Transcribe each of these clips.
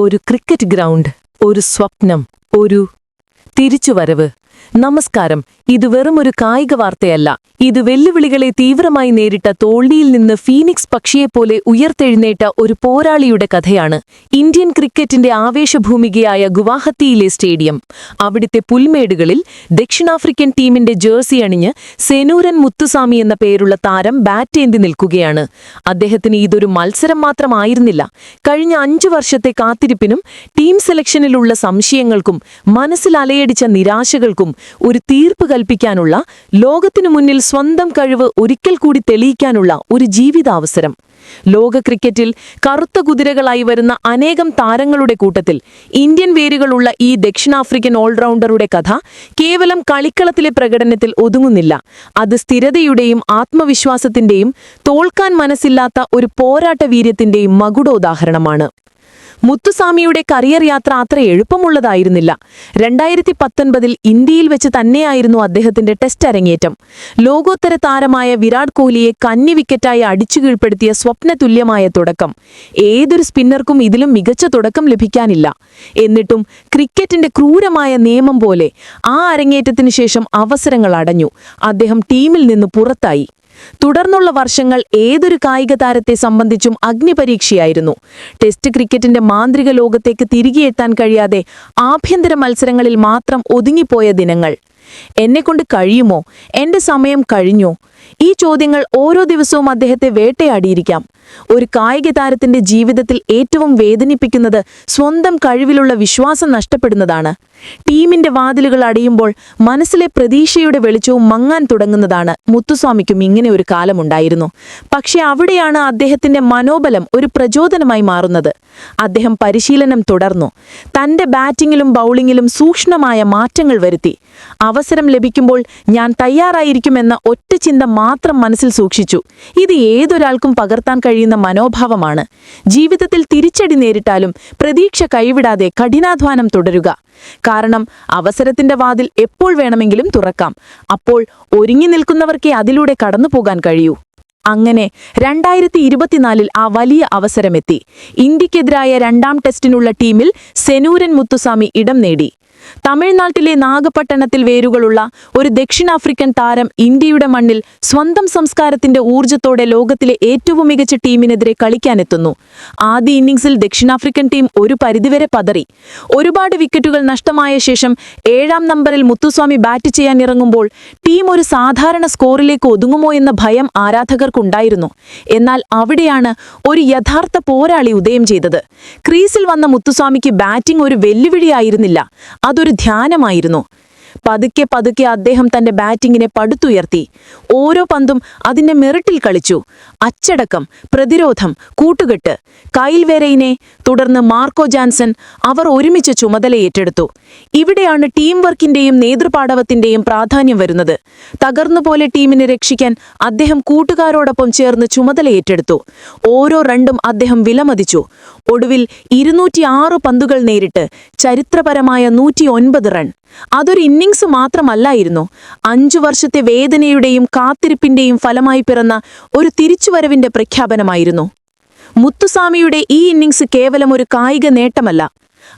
ഒരു cricket ground ഒരു സ്വപ്നം ഒരു തിരിച്ചുവരവ്. നമസ്കാരം. ഇത് വെറും ഒരു കായിക വാർത്തയല്ല. ഇത് വെല്ലുവിളികളെ തീവ്രമായി നേരിട്ട തോൾഡിയിൽ നിന്ന് ഫീനിക്സ് പക്ഷിയെപ്പോലെ ഉയർത്തെഴുന്നേറ്റ ഒരു പോരാളിയുടെ കഥയാണ്. ഇന്ത്യൻ ക്രിക്കറ്റിന്റെ ആവേശഭൂമികയായ ഗുവാഹത്തിയിലെ സ്റ്റേഡിയം. അവിടുത്തെ പുൽമേടുകളിൽ ദക്ഷിണാഫ്രിക്കൻ ടീമിന്റെ ജേഴ്സി അണിഞ്ഞ് സെനൂരൻ മുത്തുസ്വാമി എന്ന പേരുള്ള താരം ബാറ്റേന്തി നിൽക്കുകയാണ്. അദ്ദേഹത്തിന് ഇതൊരു മത്സരം മാത്രമായിരുന്നില്ല. കഴിഞ്ഞ അഞ്ചു വർഷത്തെ കാത്തിരിപ്പിനും ടീം സെലക്ഷനിലുള്ള സംശയങ്ങൾക്കും മനസ്സിൽ അലയടിച്ച നിരാശകൾക്കും ഒരു തീർപ്പ് കൽപ്പിക്കാനുള്ള ലോകത്തിനു മുന്നിൽ സ്വന്തം കഴിവ് ഒരിക്കൽ കൂടി തെളിയിക്കാനുള്ള ഒരു ജീവിതാവസരം. ലോക ക്രിക്കറ്റിൽ കറുത്ത കുതിരകളായി വരുന്ന അനേകം താരങ്ങളുടെ കൂട്ടത്തിൽ ഇന്ത്യൻ വേരുകളുള്ള ഈ ദക്ഷിണാഫ്രിക്കൻ ഓൾറൗണ്ടറുടെ കഥ കേവലം കളിക്കളത്തിലെ പ്രകടനത്തിൽ ഒതുങ്ങുന്നില്ല. അത് സ്ഥിരതയുടെയും ആത്മവിശ്വാസത്തിന്റെയും തോൽക്കാൻ മനസ്സില്ലാത്ത ഒരു പോരാട്ട വീര്യത്തിന്റെയും മകുടോദാഹരണമാണ്. മുത്തുസ്വാമിയുടെ കരിയർ യാത്ര അത്ര എളുപ്പമുള്ളതായിരുന്നില്ല. രണ്ടായിരത്തി പത്തൊൻപതിൽ ഇന്ത്യയിൽ വെച്ച് തന്നെയായിരുന്നു അദ്ദേഹത്തിന്റെ ടെസ്റ്റ് അരങ്ങേറ്റം. ലോകോത്തര താരമായ വിരാട് കോഹ്ലിയെ കന്നി വിക്കറ്റായി അടിച്ചു കീഴ്പ്പെടുത്തിയ സ്വപ്നതുല്യമായ തുടക്കം. ഏതൊരു സ്പിന്നർക്കും ഇതിലും മികച്ച തുടക്കം ലഭിക്കാനില്ല. എന്നിട്ടും ക്രിക്കറ്റിന്റെ ക്രൂരമായ നിയമം പോലെ ആ അരങ്ങേറ്റത്തിനു ശേഷം അവസരങ്ങൾ അടഞ്ഞു. അദ്ദേഹം ടീമിൽ നിന്ന് പുറത്തായി. തുടർന്നുള്ള വർഷങ്ങൾ ഏതൊരു കായിക താരത്തെ സംബന്ധിച്ചും അഗ്നിപരീക്ഷയായിരുന്നു. ടെസ്റ്റ് ക്രിക്കറ്റിന്റെ മാന്ത്രിക ലോകത്തേക്ക് തിരികെ എത്താൻ കഴിയാതെ ആഭ്യന്തര മത്സരങ്ങളിൽ മാത്രം ഒതുങ്ങിപ്പോയ ദിനങ്ങൾ. എന്നെക്കൊണ്ട് കഴിയുമോ? എന്റെ സമയം കഴിഞ്ഞോ? ഈ ചോദ്യങ്ങൾ ഓരോ ദിവസവും അദ്ദേഹത്തെ വേട്ടയാടിയിരിക്കാം. ഒരു കായിക താരത്തിന്റെ ജീവിതത്തിൽ ഏറ്റവും വേദനിപ്പിക്കുന്നത് സ്വന്തം കഴിവിലുള്ള വിശ്വാസം നഷ്ടപ്പെടുന്നതാണ്. ടീമിന്റെ വാതിലുകൾ അടയുമ്പോൾ മനസ്സിലെ പ്രതീക്ഷയുടെ വെളിച്ചവും മങ്ങാൻ തുടങ്ങുന്നതാണ്. മുത്തുസ്വാമിക്കും ഇങ്ങനെ ഒരു കാലമുണ്ടായിരുന്നു. പക്ഷെ അവിടെയാണ് അദ്ദേഹത്തിന്റെ മനോബലം ഒരു പ്രചോദനമായി മാറുന്നത്. അദ്ദേഹം പരിശീലനം തുടർന്നു. തന്റെ ബാറ്റിംഗിലും ബൌളിംഗിലും സൂക്ഷ്മമായ മാറ്റങ്ങൾ വരുത്തി. അവസരം ലഭിക്കുമ്പോൾ ഞാൻ തയ്യാറായിരിക്കുമെന്ന ഒറ്റ ചിന്ത മാത്രം മനസ്സിൽ സൂക്ഷിച്ചു. ഇത് ഏതൊരാൾക്കും പകർത്താൻ കഴിയുന്ന മനോഭാവമാണ്. ജീവിതത്തിൽ തിരിച്ചടി നേരിട്ടാലും പ്രതീക്ഷ കൈവിടാതെ കഠിനാധ്വാനം തുടരുക. കാരണം അവസരത്തിന്റെ വാതിൽ എപ്പോൾ വേണമെങ്കിലും തുറക്കാം. അപ്പോൾ ഒരുങ്ങി നിൽക്കുന്നവർക്കേ അതിലൂടെ കടന്നുപോകാൻ കഴിയൂ. അങ്ങനെ രണ്ടായിരത്തി ഇരുപത്തിനാലിൽ ആ വലിയ അവസരമെത്തി. ഇന്ത്യക്കെതിരായ രണ്ടാം ടെസ്റ്റിനുള്ള ടീമിൽ സെനൂരൻ മുത്തുസ്വാമി ഇടം നേടി. തമിഴ്നാട്ടിലെ നാഗപട്ടണത്തിൽ വേരുകളുള്ള ഒരു ദക്ഷിണാഫ്രിക്കൻ താരം ഇന്ത്യയുടെ മണ്ണിൽ സ്വന്തം സംസ്കാരത്തിന്റെ ഊർജത്തോടെ ലോകത്തിലെ ഏറ്റവും മികച്ച ടീമിനെതിരെ കളിക്കാനെത്തുന്നു. ആദ്യ ഇന്നിംഗ്സിൽ ദക്ഷിണാഫ്രിക്കൻ ടീം ഒരു പരിധിവരെ പതറി. ഒരുപാട് വിക്കറ്റുകൾ നഷ്ടമായ ശേഷം ഏഴാം നമ്പറിൽ മുത്തുസ്വാമി ബാറ്റ് ചെയ്യാൻ ഇറങ്ങുമ്പോൾ ടീം ഒരു സാധാരണ സ്കോറിലേക്ക് ഒതുങ്ങുമോ എന്ന ഭയം ആരാധകർക്കുണ്ടായിരുന്നു. എന്നാൽ അവിടെയാണ് ഒരു യഥാർത്ഥ പോരാളി ഉദയം ചെയ്തത്. ക്രീസിൽ വന്ന മുത്തുസ്വാമിക്ക് ബാറ്റിംഗ് ഒരു വെല്ലുവിളിയായിരുന്നില്ല. അതൊരു ധ്യാനമായിരുന്നു. പതുക്കെ പതുക്കെ അദ്ദേഹം തന്റെ ബാറ്റിങ്ങിനെ പടുത്തുയർത്തി. ഓരോ പന്തും അതിന്റെ മെറിട്ടിൽ കളിച്ചു. അച്ചടക്കം പ്രതിരോധം കൂട്ടുകെട്ട്. കൈൽവേരയിനെ തുടർന്ന് മാർക്കോ ജാൻസൺ അവർ ഒരുമിച്ച് ചുമതല ഏറ്റെടുത്തു. ഇവിടെയാണ് ടീം വർക്കിന്റെയും നേതൃപാടവത്തിന്റെയും പ്രാധാന്യം വരുന്നത്. തകർന്നുപോലെ ടീമിനെ രക്ഷിക്കാൻ അദ്ദേഹം കൂട്ടുകാരോടൊപ്പം ചേർന്ന് ചുമതല ഏറ്റെടുത്തു. ഓരോ റണ്ടും അദ്ദേഹം വിലമതിച്ചു. ഒടുവിൽ ഇരുന്നൂറ്റിയാറ് പന്തുകൾ നേരിട്ട് ചരിത്രപരമായ നൂറ്റിയൊൻപത് റൺ. അതൊരു ഇന്നിങ്സ് മാത്രമല്ലായിരുന്നു. അഞ്ചു വർഷത്തെ വേദനയുടെയും കാത്തിരിപ്പിന്റെയും ഫലമായി പിറന്ന ഒരു തിരിച്ചുവരവിന്റെ പ്രഖ്യാപനമായിരുന്നു. മുത്തുസ്വാമിയുടെ ഈ ഇന്നിങ്സ് കേവലം ഒരു കായിക നേട്ടമല്ല.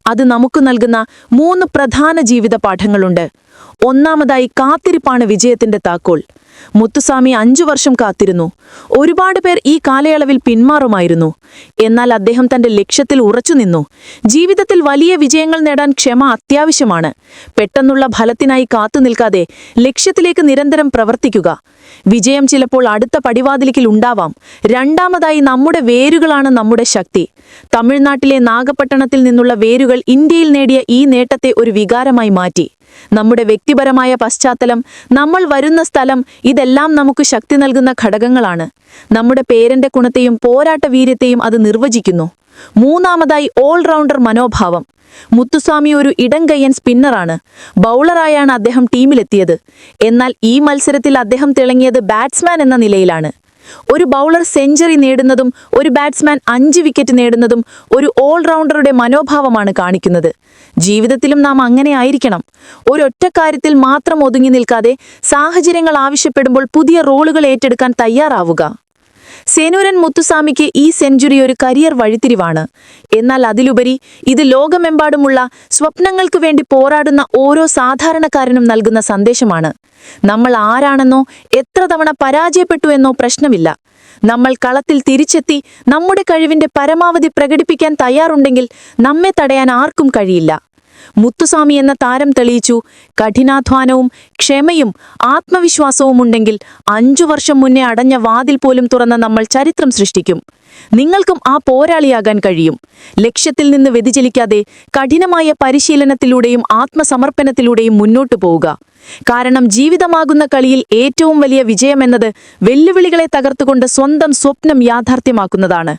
അത് നമുക്ക് നൽകുന്ന മൂന്ന് പ്രധാന ജീവിത പാഠങ്ങളുണ്ട് ഒന്നാമതായി കാത്തിരിപ്പാണ് വിജയത്തിന്റെ താക്കോൽ. മുത്തുസ്വാമി അഞ്ചു വർഷം കാത്തിരുന്നു. ഒരുപാട് പേർ ഈ കാലയളവിൽ പിന്മാറുമായിരുന്നു. എന്നാൽ അദ്ദേഹം തന്റെ ലക്ഷ്യത്തിൽ ഉറച്ചുനിന്നു ജീവിതത്തിൽ വലിയ വിജയങ്ങൾ നേടാൻ ക്ഷമ അത്യാവശ്യമാണ്. പെട്ടെന്നുള്ള ഫലത്തിനായി കാത്തുനിൽക്കാതെ ലക്ഷ്യത്തിലേക്ക് നിരന്തരം പ്രവർത്തിക്കുക. വിജയം ചിലപ്പോൾ അടുത്ത പടിവാതിലിക്കിൽ ഉണ്ടാവാം. രണ്ടാമതായി നമ്മുടെ വേരുകളാണ് നമ്മുടെ ശക്തി. തമിഴ്നാട്ടിലെ നാഗപട്ടണത്തിൽ നിന്നുള്ള വേരുകൾ ഇന്ത്യയിൽ നേടിയ ഈ നേട്ടത്തെ ഒരു വികാരമായി മാറ്റി. നമ്മുടെ വ്യക്തിപരമായ പശ്ചാത്തലം നമ്മൾ വരുന്ന സ്ഥലം ഇതെല്ലാം നമുക്ക് ശക്തി നൽകുന്ന ഘടകങ്ങളാണ്. നമ്മുടെ പേരന്റെ ഗുണത്തെയും പോരാട്ട വീര്യത്തെയും അത് നിർവചിക്കുന്നു. മൂന്നാമതായി ഓൾറൗണ്ടർ മനോഭാവം. മുത്തുസ്വാമി ഒരു ഇടംകയ്യൻ സ്പിന്നറാണ്. ബൗളറായാണ് അദ്ദേഹം ടീമിലെത്തിയത്. എന്നാൽ ഈ മത്സരത്തിൽ അദ്ദേഹം തിളങ്ങിയത് ബാറ്റ്സ്മാൻ എന്ന നിലയിലാണ്. ഒരു ബൗളർ സെഞ്ചുറി നേടുന്നതും ഒരു ബാറ്റ്സ്മാൻ അഞ്ച് വിക്കറ്റ് നേടുന്നതും ഒരു ഓൾറൗണ്ടറുടെ മനോഭാവമാണ് കാണിക്കുന്നത്. ജീവിതത്തിലും നാം അങ്ങനെ ആയിരിക്കണം. ഒരൊറ്റ കാര്യത്തിൽ മാത്രം ഒതുങ്ങി നിൽക്കാതെ സാഹചര്യങ്ങൾ ആവശ്യപ്പെടുമ്പോൾ പുതിയ റോളുകൾ ഏറ്റെടുക്കാൻ തയ്യാറാവുക. സേനൂരൻ മുത്തുസ്വാമിക്ക് ഈ സെഞ്ചുറി ഒരു കരിയർ വഴിത്തിരിവാണ്. എന്നാൽ അതിലുപരി ഇത് ലോകമെമ്പാടുമുള്ള സ്വപ്നങ്ങൾക്ക് വേണ്ടി പോരാടുന്ന ഓരോ സാധാരണക്കാരനും നൽകുന്ന സന്ദേശമാണ്. നമ്മൾ ആരാണെന്നോ എത്ര തവണ പരാജയപ്പെട്ടു എന്നോ പ്രശ്നമില്ല. നമ്മൾ കളത്തിൽ തിരിച്ചെത്തി നമ്മുടെ കഴിവിന്റെ പരമാവധി പ്രകടിപ്പിക്കാൻ തയ്യാറുണ്ടെങ്കിൽ നമ്മെ തടയാൻ ആർക്കും കഴിയില്ല. മുത്തുസ്വാമി എന്ന താരം തെളിയിച്ചു. കഠിനാധ്വാനവും ക്ഷമയും ആത്മവിശ്വാസവും ഉണ്ടെങ്കിൽ അഞ്ചു വർഷം മുന്നേ അടഞ്ഞ വാതിൽ പോലും തുറന്ന നമ്മൾ ചരിത്രം സൃഷ്ടിക്കും. നിങ്ങൾക്കും ആ പോരാളിയാകാൻ കഴിയും. ലക്ഷ്യത്തിൽ നിന്ന് വ്യതിചലിക്കാതെ കഠിനമായ പരിശീലനത്തിലൂടെയും ആത്മസമർപ്പണത്തിലൂടെയും മുന്നോട്ടു പോവുക. കാരണം ജീവിതമാകുന്ന കളിയിൽ ഏറ്റവും വലിയ വിജയമെന്നത് വെല്ലുവിളികളെ തകർത്തുകൊണ്ട് സ്വന്തം സ്വപ്നം യാഥാർത്ഥ്യമാക്കുന്നതാണ്.